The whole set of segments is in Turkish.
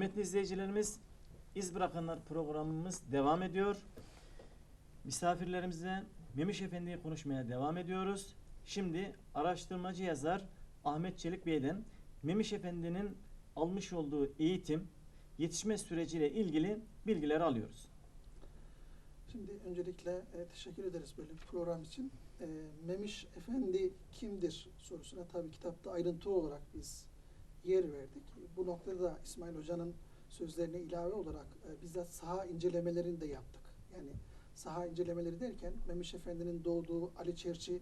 Kıymetli izleyicilerimiz, İz Bırakanlar programımız devam ediyor. Misafirlerimize Memiş Efendi'yi konuşmaya devam ediyoruz. Şimdi araştırmacı yazar Ahmet Çelik Bey'den Memiş Efendi'nin almış olduğu eğitim, yetişme süreciyle ilgili bilgileri alıyoruz. Şimdi öncelikle e, teşekkür ederiz böyle bir program için. E, Memiş Efendi kimdir sorusuna tabii kitapta ayrıntı olarak biz yer verdik. Bu noktada da İsmail Hoca'nın sözlerine ilave olarak e, bizzat saha incelemelerini de yaptık. Yani saha incelemeleri derken Memiş Efendi'nin doğduğu Ali Çerçi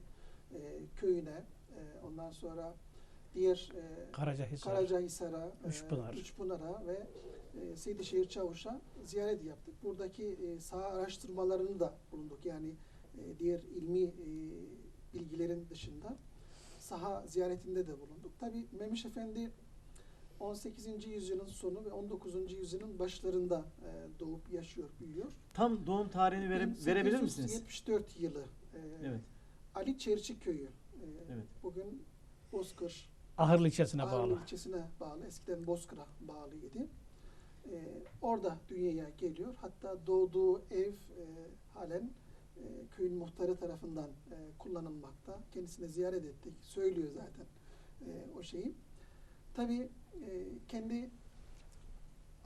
e, köyüne, e, ondan sonra diğer e, Karacahisar. Karacahisar'a, e, Üçpınar. Üçpınar'a ve e, Seydişehir Çavuş'a ziyaret yaptık. Buradaki e, saha araştırmalarını da bulunduk. Yani e, diğer ilmi e, bilgilerin dışında saha ziyaretinde de bulunduk. Tabi Memiş Efendi 18. yüzyılın sonu ve 19. yüzyılın başlarında e, doğup yaşıyor, büyüyor. Tam doğum tarihini vere- verebilir misiniz? 1874 yılı e, Evet. Ali Çerçi köyü. e, Evet. Bugün Bozkır Ahırlı ilçesine Ağrı bağlı. ilçesine bağlı. Eskiden Bozkır'a bağlıydı. Ee, orada dünyaya geliyor. Hatta doğduğu ev e, halen e, köyün muhtarı tarafından e, kullanılmakta. Kendisine ziyaret ettik. Söylüyor zaten e, o şeyi. Tabii e, kendi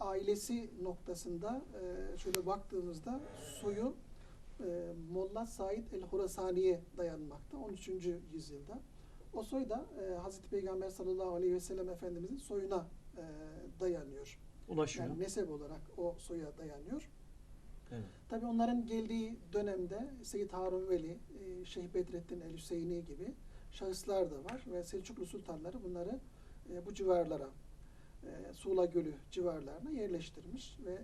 ailesi noktasında e, şöyle baktığımızda soyu e, Molla Said el-Hurasani'ye dayanmakta 13. yüzyılda. O soy da e, Hazreti Peygamber sallallahu aleyhi ve sellem Efendimizin soyuna e, dayanıyor. Ulaşıyor. Yani nesep olarak o soya dayanıyor. Evet. Tabii onların geldiği dönemde Seyyid Harun Veli, e, Şeyh Bedrettin el Hüseyini gibi şahıslar da var ve Selçuklu sultanları bunları e, bu civarlara, e, Suğla Gölü civarlarına yerleştirmiş ve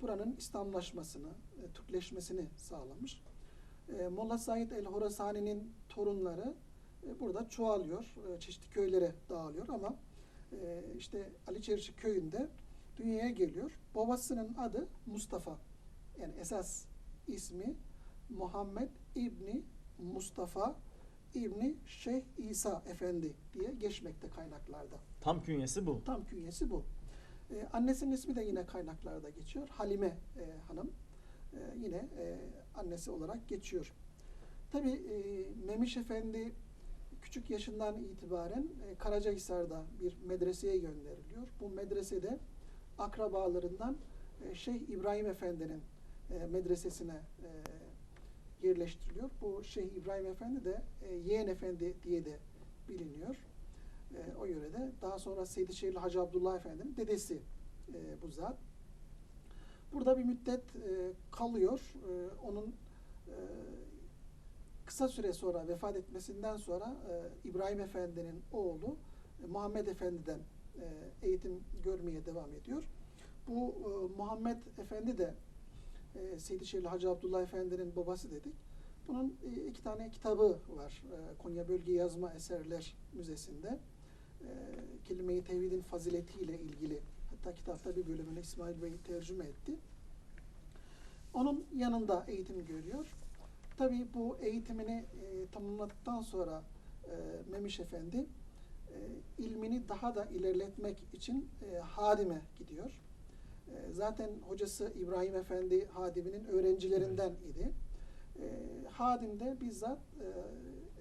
buranın İslamlaşmasını, e, Türkleşmesini sağlamış. E, Molla Said el Horasani'nin torunları burada çoğalıyor, çeşitli köylere dağılıyor ama işte Ali Çerçi köyünde dünyaya geliyor. Babasının adı Mustafa. Yani esas ismi Muhammed İbni Mustafa İbni Şeyh İsa Efendi diye geçmekte kaynaklarda. Tam künyesi bu. Tam künyesi bu. Ee, annesinin ismi de yine kaynaklarda geçiyor. Halime e, Hanım. E, yine e, annesi olarak geçiyor. Tabi e, Memiş Efendi küçük yaşından itibaren e, Karacahisar'da bir medreseye gönderiliyor. Bu medresede akrabalarından e, Şeyh İbrahim Efendi'nin e, medresesine e, yerleştiriliyor. Bu Şeyh İbrahim Efendi de e, Yeğen Efendi diye de biliniyor. E, o yörede. Daha sonra Seydişehirli Hacı Abdullah Efendi'nin dedesi e, bu zat. Burada bir müddet e, kalıyor. E, onun e, kısa süre sonra vefat etmesinden sonra e, İbrahim Efendi'nin oğlu e, Muhammed Efendi'den e, eğitim görmeye devam ediyor. Bu e, Muhammed Efendi de e, Seydişehirli Hacı Abdullah Efendi'nin babası dedik. Bunun e, iki tane kitabı var. E, Konya Bölge Yazma Eserler Müzesi'nde. E, kelime-i tevhidin faziletiyle ilgili hatta kitapta bir bölümünü İsmail Bey tercüme etti. Onun yanında eğitim görüyor. Tabii bu eğitimini e, tamamladıktan sonra e, Memiş Efendi e, ilmini daha da ilerletmek için e, Hadim'e gidiyor. E, zaten hocası İbrahim Efendi Hadim'in öğrencilerinden idi. E, Hadim'de bizzat e,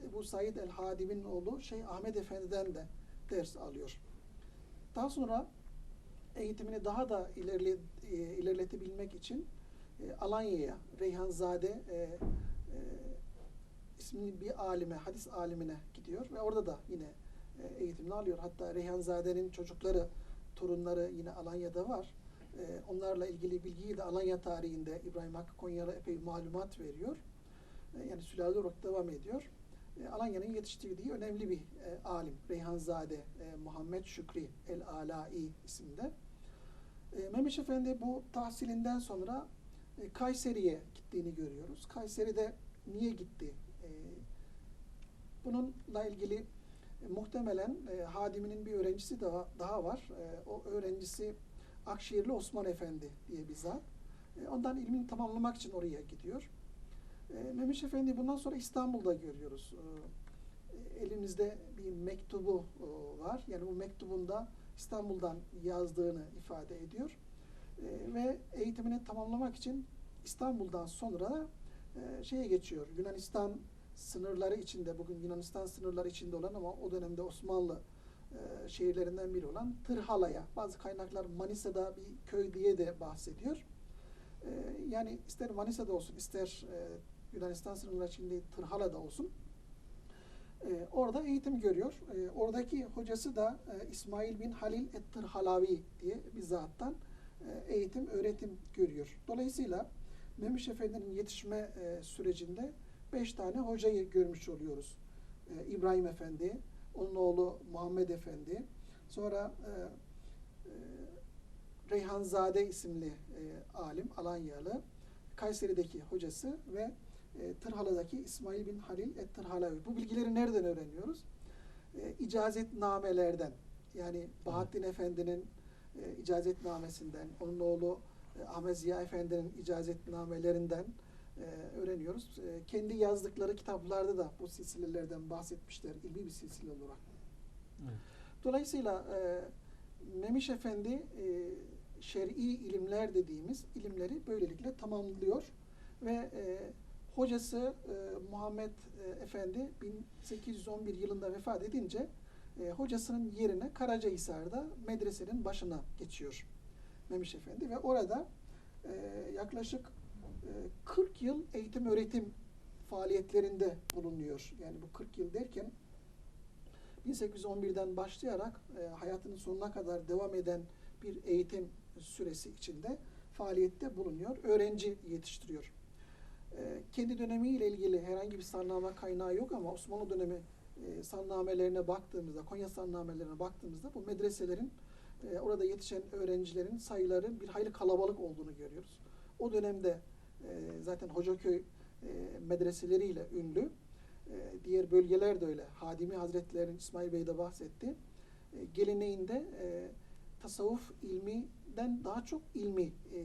Ebu Said el-Hadim'in oğlu Şeyh Ahmet Efendi'den de ders alıyor. Daha sonra eğitimini daha da ilerle, e, ilerletebilmek için e, Alanya'ya Reyhanzade e, ismini bir alime, hadis alimine gidiyor ve orada da yine eğitimini alıyor. Hatta Reyhanzade'nin çocukları, torunları yine Alanya'da var. E, onlarla ilgili bilgiyi de Alanya tarihinde İbrahim Hakkı Konyalı epey malumat veriyor. E, yani sülale olarak devam ediyor. E, Alanya'nın yetiştirdiği önemli bir e, alim. Reyhanzade e, Muhammed Şükri El-Alai isminde. E, Memiş Efendi bu tahsilinden sonra e, Kayseri'ye gittiğini görüyoruz. Kayseri'de niye gitti? Bununla ilgili e, muhtemelen e, Hadimi'nin bir öğrencisi daha, daha var. E, o öğrencisi Akşehirli Osman Efendi diye bir zat. E, ondan ilmini tamamlamak için oraya gidiyor. E, Memiş Efendi bundan sonra İstanbul'da görüyoruz. E, elimizde bir mektubu e, var. Yani bu mektubunda İstanbul'dan yazdığını ifade ediyor. E, ve eğitimini tamamlamak için İstanbul'dan sonra e, şeye geçiyor. Yunanistan sınırları içinde, bugün Yunanistan sınırları içinde olan ama o dönemde Osmanlı e, şehirlerinden biri olan Tırhala'ya. Bazı kaynaklar Manisa'da bir köy diye de bahsediyor. E, yani ister Manisa'da olsun, ister e, Yunanistan sınırları içinde Tırhala'da olsun. Orada eğitim görüyor. Oradaki hocası da İsmail bin Halil et-Tırhalavi diye bir zattan eğitim, öğretim görüyor. Dolayısıyla Memiş Efendi'nin yetişme sürecinde beş tane hocayı görmüş oluyoruz. İbrahim Efendi, onun oğlu Muhammed Efendi, sonra e, e, Reyhanzade isimli e, alim, Alanyalı, Kayseri'deki hocası ve e, Tırhala'daki İsmail bin Halil et-Tırhalavi. Bu bilgileri nereden öğreniyoruz? E, icazetnamelerden. Yani Bahattin Efendi'nin e, icazetnamesinden, onun oğlu e, Ahmet Ziya Efendi'nin icazetnamelerinden e, öğreniyoruz. E, kendi yazdıkları kitaplarda da bu silsilelerden bahsetmişler, ilmi bir silsile olarak. Evet. Dolayısıyla e, Memiş Efendi e, şer'i ilimler dediğimiz ilimleri böylelikle tamamlıyor ve e, hocası e, Muhammed e, Efendi 1811 yılında vefat edince e, hocasının yerine Karacahisar'da medresenin başına geçiyor Memiş Efendi ve orada e, yaklaşık 40 yıl eğitim öğretim faaliyetlerinde bulunuyor. Yani bu 40 yıl derken 1811'den başlayarak e, hayatının sonuna kadar devam eden bir eğitim süresi içinde faaliyette bulunuyor. Öğrenci yetiştiriyor. E, kendi dönemiyle ilgili herhangi bir sanname kaynağı yok ama Osmanlı dönemi e, sannamelerine baktığımızda, Konya sannamelerine baktığımızda bu medreselerin e, orada yetişen öğrencilerin sayıları bir hayli kalabalık olduğunu görüyoruz. O dönemde e, zaten Hocaköy e, medreseleriyle ünlü. E, diğer bölgeler de öyle. Hadimi Hazretleri'nin İsmail Bey de bahsetti. E, geleneğinde e, tasavvuf ilminden daha çok ilmi e,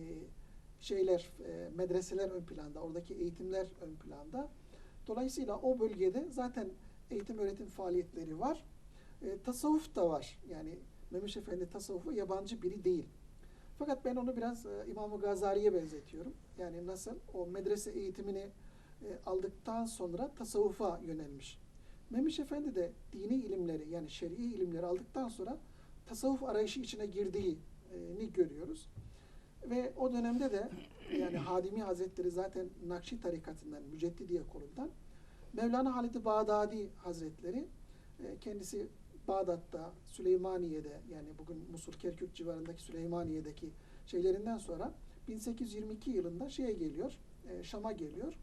şeyler, e, medreseler ön planda, oradaki eğitimler ön planda. Dolayısıyla o bölgede zaten eğitim öğretim faaliyetleri var. E, tasavvuf da var. Yani Memiş Efendi tasavvufu yabancı biri değil. Fakat ben onu biraz e, İmam-ı Gazali'ye benzetiyorum. Yani nasıl o medrese eğitimini e, aldıktan sonra tasavvufa yönelmiş. Memiş Efendi de dini ilimleri yani şer'i ilimleri aldıktan sonra tasavvuf arayışı içine girdiğini görüyoruz. Ve o dönemde de yani Hadimi Hazretleri zaten Nakşi tarikatından, Müceddidiye kolundan Mevlana Halid-i Bağdadi Hazretleri e, kendisi Bağdat'ta, Süleymaniye'de yani bugün Musul Kerkük civarındaki Süleymaniye'deki şeylerinden sonra 1822 yılında şeye geliyor, e, Şam'a geliyor.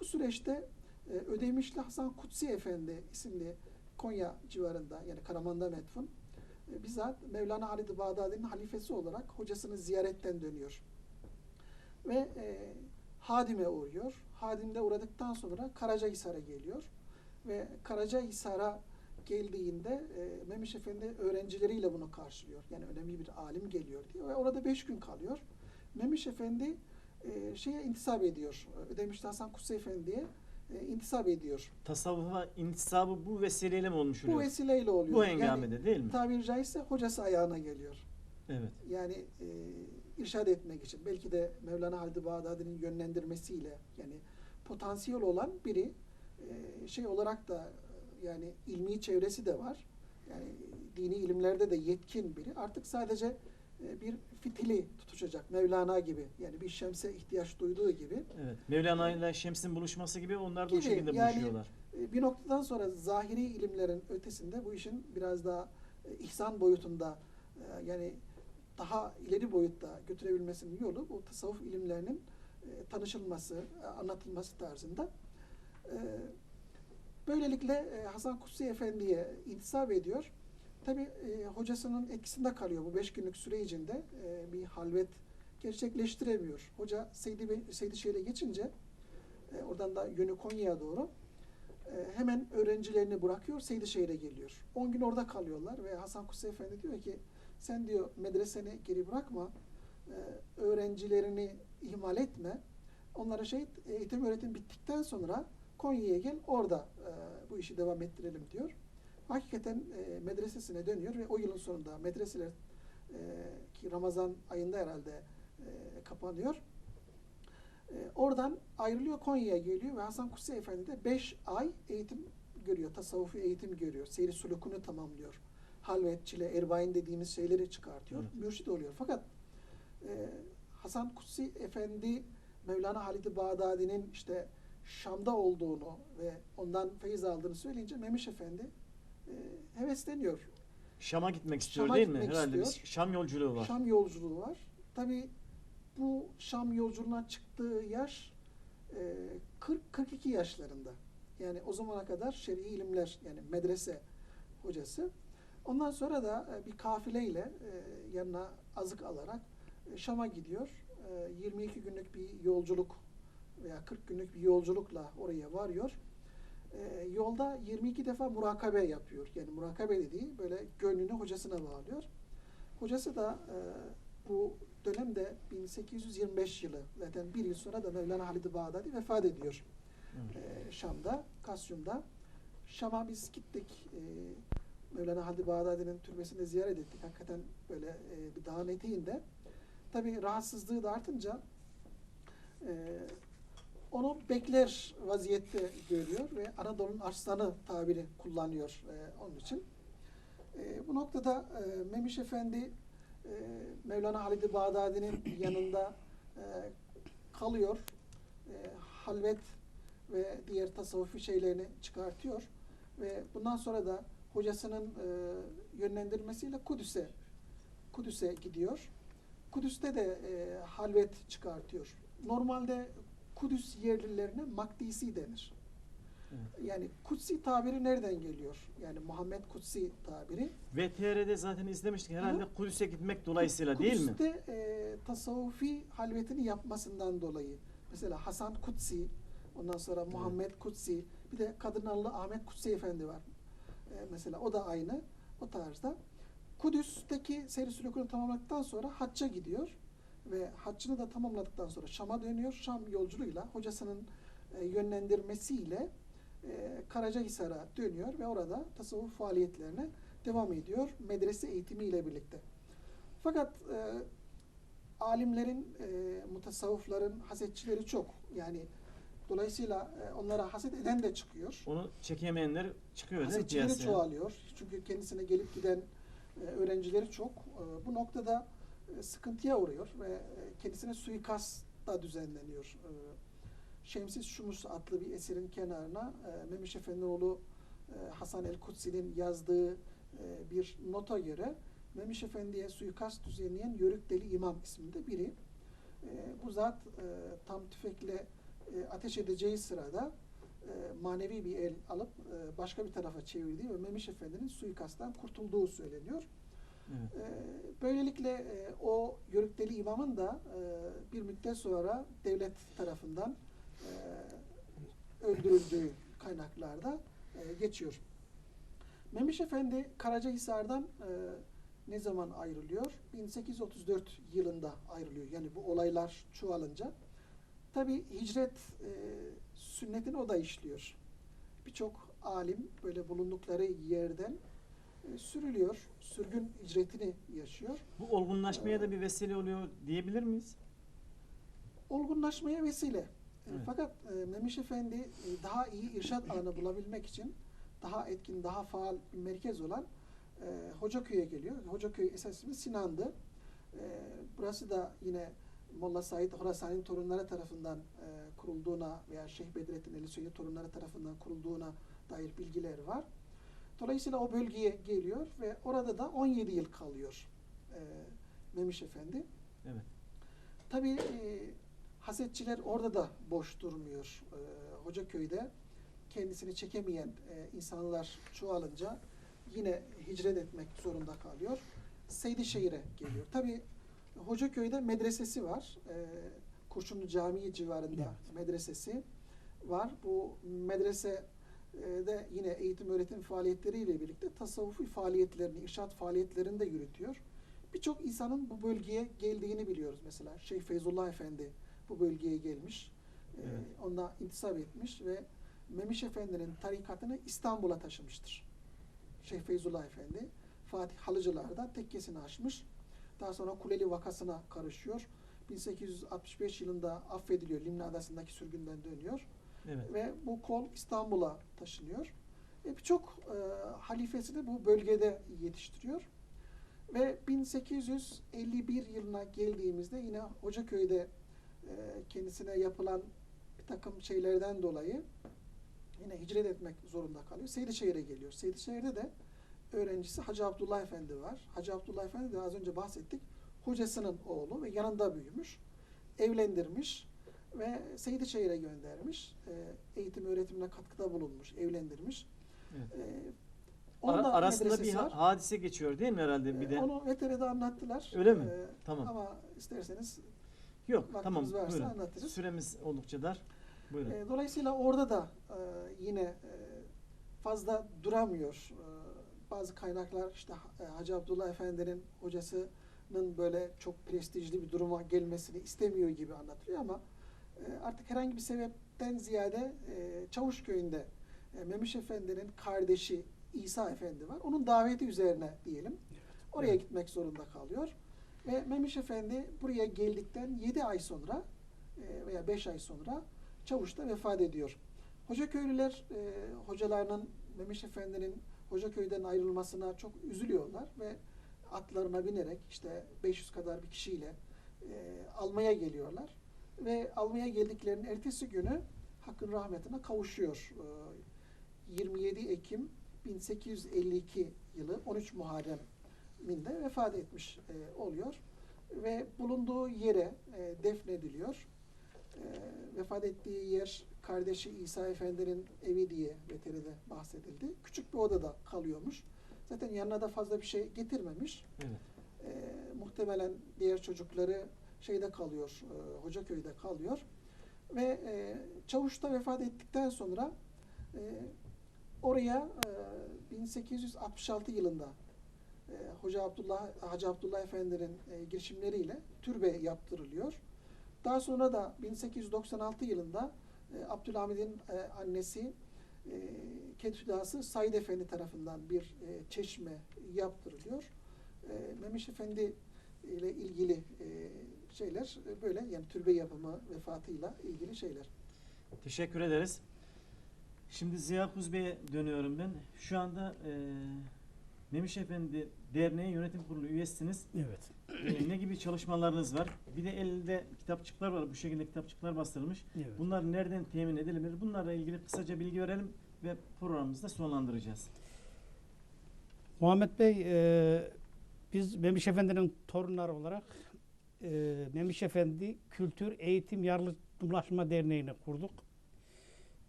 Bu süreçte e, Ödemişli Hasan Kutsi Efendi isimli Konya civarında yani Karaman'da metfun e, bizzat Mevlana Halid-i Bağdadi'nin halifesi olarak hocasını ziyaretten dönüyor. Ve e, Hadim'e uğruyor. Hadim'de uğradıktan sonra Karacahisar'a geliyor. Ve Karacahisar'a geldiğinde e, Memiş Efendi öğrencileriyle bunu karşılıyor. Yani önemli bir alim geliyor diye. Ve orada beş gün kalıyor. Memiş Efendi e, şeye intisap ediyor. Ödemişli Hasan Kutsi Efendi'ye e, intisap ediyor. Tasavvufa intisabı bu vesileyle mi olmuş Bu oluyor? vesileyle oluyor. Bu hengamede değil mi? Tabiri caizse hocası ayağına geliyor. Evet. Yani e, irşad etmek için belki de Mevlana Halid-i Bağdadi'nin yönlendirmesiyle yani potansiyel olan biri e, şey olarak da e, yani ilmi çevresi de var. Yani dini ilimlerde de yetkin biri. Artık sadece e, bir fitili tutuşacak Mevlana gibi. Yani bir şemse ihtiyaç duyduğu gibi. Evet. Mevlana ile Şems'in buluşması gibi onlar da o Gibi, şekilde yani- buluşuyorlar. E, bir noktadan sonra zahiri ilimlerin ötesinde bu işin biraz daha e, ihsan boyutunda yani daha ileri boyutta götürebilmesinin yolu bu tasavvuf ilimlerinin tanışılması, anlatılması tarzında. Böylelikle e, Hasan Kutsi Efendi'ye intisap ediyor. Tabi e, hocasının etkisinde kalıyor bu beş günlük süre içinde e, bir halvet gerçekleştiremiyor. Hoca Seydi, Bey- Seydi Şehir'e geçince e, oradan da yönü Konya'ya doğru e, hemen öğrencilerini bırakıyor, Seydişehir'e geliyor. 10 gün orada kalıyorlar ve Hasan Kutsi Efendi diyor ki sen diyor medreseni geri bırakma, e, öğrencilerini ihmal etme. Onlara şey eğitim öğretim bittikten sonra Konya'ya gel, orada e, bu işi devam ettirelim diyor. Hakikaten e, medresesine dönüyor ve o yılın sonunda medreseler e, ki Ramazan ayında herhalde e, kapanıyor. E, oradan ayrılıyor Konya'ya geliyor ve Hasan Kutsi Efendi de 5 ay eğitim görüyor. Tasavvufi eğitim görüyor. Seyri sulukunu tamamlıyor. Halvetçile, erbain dediğimiz şeyleri çıkartıyor. Evet. Mürşid oluyor. Fakat e, Hasan Kutsi Efendi Mevlana Halid-i Bağdadi'nin işte Şam'da olduğunu ve ondan feyiz aldığını söyleyince Memiş Efendi e, hevesleniyor. Şam'a gitmek istiyor Şam'a değil mi? Herhalde istiyor. Şam yolculuğu var. Şam yolculuğu var. Tabi bu Şam yolculuğuna çıktığı yaş e, 40-42 yaşlarında. Yani o zamana kadar şer'i ilimler yani medrese hocası. Ondan sonra da e, bir kafileyle e, yanına azık alarak e, Şam'a gidiyor. E, 22 günlük bir yolculuk veya 40 günlük bir yolculukla oraya varıyor. E, yolda 22 defa murakabe yapıyor. Yani murakabe dediği böyle gönlünü hocasına bağlıyor. Hocası da e, bu dönemde 1825 yılı zaten bir yıl sonra da Mevlana Halid-i Bağdadi vefat ediyor e, Şam'da, Kasyum'da. Şam'a biz gittik. E, Mevlana Halid-i Bağdadi'nin türbesini de ziyaret ettik. Hakikaten böyle e, bir dağın eteğinde. Tabi rahatsızlığı da artınca e, onu bekler vaziyette görüyor ve Anadolu'nun arslanı tabiri kullanıyor e, onun için. E, bu noktada e, Memiş Efendi e, Mevlana Halid-i Bağdadi'nin yanında e, kalıyor. E, halvet ve diğer tasavvufi şeylerini çıkartıyor ve bundan sonra da hocasının e, yönlendirmesiyle Kudüs'e Kudüs'e gidiyor. Kudüs'te de e, halvet çıkartıyor. Normalde Kudüs yerlilerine Makdisi denir. Evet. Yani Kutsi tabiri nereden geliyor? Yani Muhammed Kutsi tabiri. VTR'de zaten izlemiştik. Herhalde. Kudüs'e gitmek dolayısıyla değil mi? Kudüs'te e, tasavvufi halvetini yapmasından dolayı. Mesela Hasan Kutsi, ondan sonra Muhammed Kutsi, bir de Kadınallı Ahmet Kutsi Efendi var. E, mesela o da aynı o tarzda. Kudüs'teki seyir sülükünü tamamladıktan sonra hacca gidiyor ve haccını da tamamladıktan sonra Şam'a dönüyor. Şam yolculuğuyla hocasının e, yönlendirmesiyle e, Karacahisar'a dönüyor ve orada tasavvuf faaliyetlerine devam ediyor medrese eğitimiyle birlikte. Fakat e, alimlerin, e, mutasavvıfların hasetçileri çok. Yani dolayısıyla e, onlara haset eden de çıkıyor. Onu çekemeyenler çıkıyor değil mi Hasetçileri çoğalıyor. Çünkü kendisine gelip giden e, öğrencileri çok. E, bu noktada sıkıntıya uğruyor ve e, kendisine suikast da düzenleniyor. E, Şemsiz Şumus adlı bir eserin kenarına e, Memiş Efendioğlu Hasan el Kutsi'nin yazdığı bir nota göre Memiş Efendi'ye suikast düzenleyen Yörük Deli İmam isminde biri. Bu zat tam tüfekle ateş edeceği sırada manevi bir el alıp başka bir tarafa çevirdiği ve Memiş Efendi'nin suikasttan kurtulduğu söyleniyor. Evet. E, böylelikle e, o Yörükdeli imamın da e, bir müddet sonra devlet tarafından e, öldürüldüğü kaynaklarda e, geçiyor. Memiş Efendi Karacahisar'dan e, ne zaman ayrılıyor? 1834 yılında ayrılıyor. Yani bu olaylar çoğalınca. Tabi hicret e, sünnetini o da işliyor. Birçok alim böyle bulundukları yerden sürülüyor. Sürgün hicretini yaşıyor. Bu olgunlaşmaya da bir vesile oluyor diyebilir miyiz? olgunlaşmaya vesile. E, Evet. Fakat e, Memiş Efendi e, daha iyi irşat alanı bulabilmek için daha etkin, daha faal bir merkez olan e, Hocaköy'e geliyor. Hocaköy esas ismi Sinan'dı. E, burası da yine Molla Said Horasani'nin torunları tarafından e, kurulduğuna veya Şeyh Bedrettin Suudi torunları tarafından kurulduğuna dair bilgiler var. Dolayısıyla o bölgeye geliyor ve orada da 17 yıl kalıyor e, Memiş Efendi. Evet. Tabii e, hasetçiler orada da boş durmuyor. E, Hocaköy'de kendisini çekemeyen e, insanlar çoğalınca yine hicret etmek zorunda kalıyor. Seydişehir'e geliyor. Tabii Hocaköy'de medresesi var. E, Kurşunlu Camii civarında Evet. medresesi var. Bu medrese de yine eğitim öğretim faaliyetleriyle birlikte tasavvufi faaliyetlerini, irşat faaliyetlerini de yürütüyor. Birçok insanın bu bölgeye geldiğini biliyoruz. Mesela Şeyh Feyzullah Efendi bu bölgeye gelmiş. Ee, Evet. Onunla intisap etmiş ve Memiş Efendi'nin tarikatını İstanbul'a taşımıştır. Şeyh Feyzullah Efendi Fatih Halıcılar'da tekkesini açmış. Daha sonra Kuleli vakasına karışıyor. 1865 yılında affediliyor. Limna Adası'ndaki sürgünden dönüyor. Evet. Ve bu kol İstanbul'a taşınıyor. E, Birçok e, halifesi de bu bölgede yetiştiriyor. Ve 1851 yılına geldiğimizde yine Hocaköy'de e, kendisine yapılan bir takım şeylerden dolayı yine hicret etmek zorunda kalıyor. Seydişehir'e geliyor. Seydişehir'de de öğrencisi Hacı Abdullah Efendi var. Hacı Abdullah Efendi de az önce bahsettik. Hocasının oğlu ve yanında büyümüş. Evlendirmiş ve Seydişehir'e göndermiş. E, eğitim öğretimine katkıda bulunmuş, evlendirmiş. Evet. E, Ara- arasında bir var. hadise geçiyor değil mi herhalde bir E, de? Onu VTR'de anlattılar. Öyle mi? E, Tamam. Ama isterseniz Yok tamam buyurun. anlatırız. Süremiz oldukça dar. Buyurun. E, dolayısıyla orada da e, yine e, fazla duramıyor. E, bazı kaynaklar işte e, Hacı Abdullah Efendi'nin hocasının böyle çok prestijli bir duruma gelmesini istemiyor gibi anlatılıyor ama artık herhangi bir sebepten ziyade e, Çavuşköy'ünde e, Memiş Efendi'nin kardeşi İsa Efendi var. Onun daveti üzerine diyelim. Oraya Evet. gitmek zorunda kalıyor. Ve Memiş Efendi buraya geldikten 7 ay sonra e, veya 5 ay sonra Çavuş'ta vefat ediyor. Hocaköylüler e, hocalarının Memiş Efendi'nin Hocaköy'den ayrılmasına çok üzülüyorlar ve atlarına binerek işte 500 kadar bir kişiyle e, almaya geliyorlar. Ve almaya geldiklerinin ertesi günü Hakk'ın rahmetine kavuşuyor. E, 27 Ekim 1852 yılı 13 Muharrem'inde vefat etmiş e, oluyor ve bulunduğu yere e, defnediliyor. E, vefat ettiği yer kardeşi İsa Efendi'nin evi diye VTR'de bahsedildi. Küçük bir odada kalıyormuş. Zaten yanına da fazla bir şey getirmemiş. Evet. E, muhtemelen diğer çocukları şeyde kalıyor, e, Hocaköy'de kalıyor. Ve e, Çavuş'ta vefat ettikten sonra e, oraya e, 1866 yılında e, Hoca Abdullah Hacı Abdullah Efendi'nin e, girişimleriyle türbe yaptırılıyor. Daha sonra da 1896 yılında e, Abdülhamid'in e, annesi e, Ketüdası Said Efendi tarafından bir e, çeşme yaptırılıyor. E, Memiş Efendi ile ilgili e, şeyler e, böyle yani türbe yapımı vefatıyla ilgili şeyler. Teşekkür ederiz. Şimdi Ziya Kuz Bey'e dönüyorum ben. Şu anda e, Memiş Efendi Derneği Yönetim Kurulu üyesiniz. Evet. E, ne gibi çalışmalarınız var? Bir de elde kitapçıklar var. Bu şekilde kitapçıklar bastırılmış. evet. Bunlar nereden temin edilebilir? Bunlarla ilgili kısaca bilgi verelim ve programımızı da sonlandıracağız. Muhammed Bey, e, biz Memiş Efendi'nin torunları olarak e, Memiş Efendi Kültür Eğitim Yardımlaşma Derneği'ni kurduk.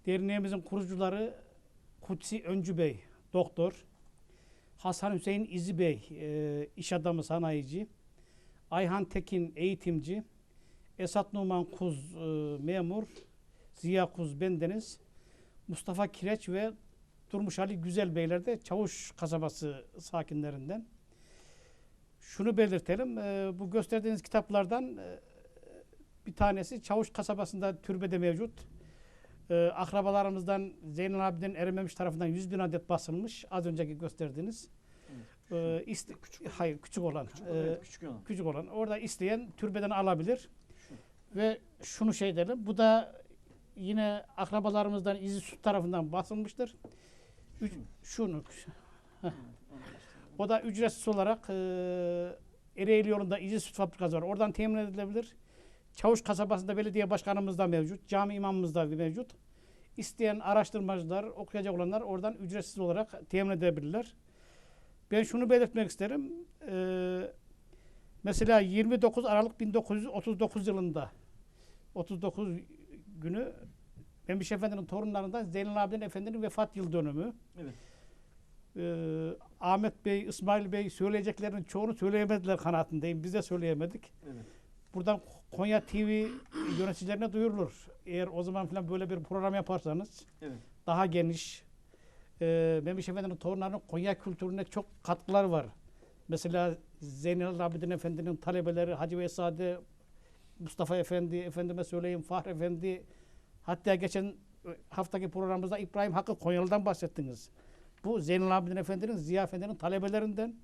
Derneğimizin kurucuları Kutsi Öncü Bey, doktor. Hasan Hüseyin İzi Bey, e, iş adamı sanayici. Ayhan Tekin eğitimci. Esat Numan Kuz e, memur. Ziya Kuz bendeniz. Mustafa Kireç ve Durmuş Ali Güzel Beyler de Çavuş kasabası sakinlerinden. Şunu belirtelim, e, bu gösterdiğiniz kitaplardan e, bir tanesi Çavuş kasabasında türbede mevcut. E, akrabalarımızdan Zeynel Abidin Erememiş tarafından 100 bin adet basılmış. Az önceki gösterdiğiniz. E, iste- hayır, küçük olan. Küçük, E, evet, küçük olan. küçük olan. Orada isteyen türbeden alabilir. Şu. Ve şunu şey edelim. Bu da yine akrabalarımızdan İzi Süt tarafından basılmıştır. Üç, şunu. O da ücretsiz olarak e, Ereğli yolunda İzi Süt Fabrikası var. Oradan temin edilebilir. Çavuş kasabasında belediye başkanımız da mevcut. Cami imamımız da mevcut. İsteyen araştırmacılar, okuyacak olanlar oradan ücretsiz olarak temin edebilirler. Ben şunu belirtmek isterim. Ee, mesela 29 Aralık 1939 yılında 39 günü Memiş Efendi'nin torunlarından Zeynel Abidin Efendi'nin vefat yıl dönümü. Evet. Ee, Ahmet Bey, İsmail Bey söyleyeceklerinin çoğunu söyleyemediler kanaatindeyim. Biz de söyleyemedik. Evet. Buradan Konya TV yöneticilerine duyurulur. Eğer o zaman falan böyle bir program yaparsanız Evet. daha geniş. E, Memiş Efendi'nin torunlarının Konya kültürüne çok katkıları var. Mesela Zeynel Abidin Efendi'nin talebeleri Hacı Vesade, Mustafa Efendi, efendime söyleyeyim Fahri Efendi. Hatta geçen haftaki programımızda İbrahim Hakkı Konyalı'dan bahsettiniz. Bu Zeynel Abidin Efendi'nin, Ziya Efendi'nin talebelerinden.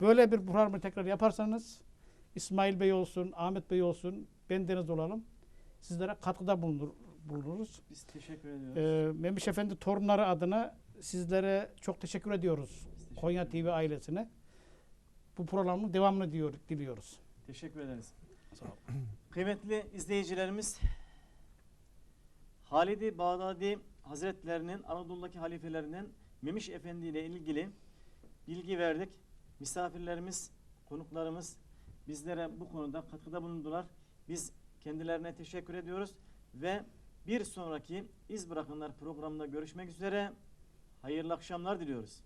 Böyle bir programı tekrar yaparsanız İsmail Bey olsun, Ahmet Bey olsun, bendeniz olalım. Sizlere katkıda bulunur, bulunuruz. Biz teşekkür ediyoruz. Ee, Memiş Efendi torunları adına sizlere çok teşekkür ediyoruz. Teşekkür Konya. TV ailesine. Bu programın devamını diyor, diliyoruz. Teşekkür ederiz. Sağ olun. Kıymetli izleyicilerimiz, Halid-i Bağdadi Hazretlerinin Anadolu'daki halifelerinden Memiş Efendi ile ilgili bilgi verdik. Misafirlerimiz, konuklarımız bizlere bu konuda katkıda bulundular. Biz kendilerine teşekkür ediyoruz ve bir sonraki İz Bırakınlar programında görüşmek üzere. Hayırlı akşamlar diliyoruz.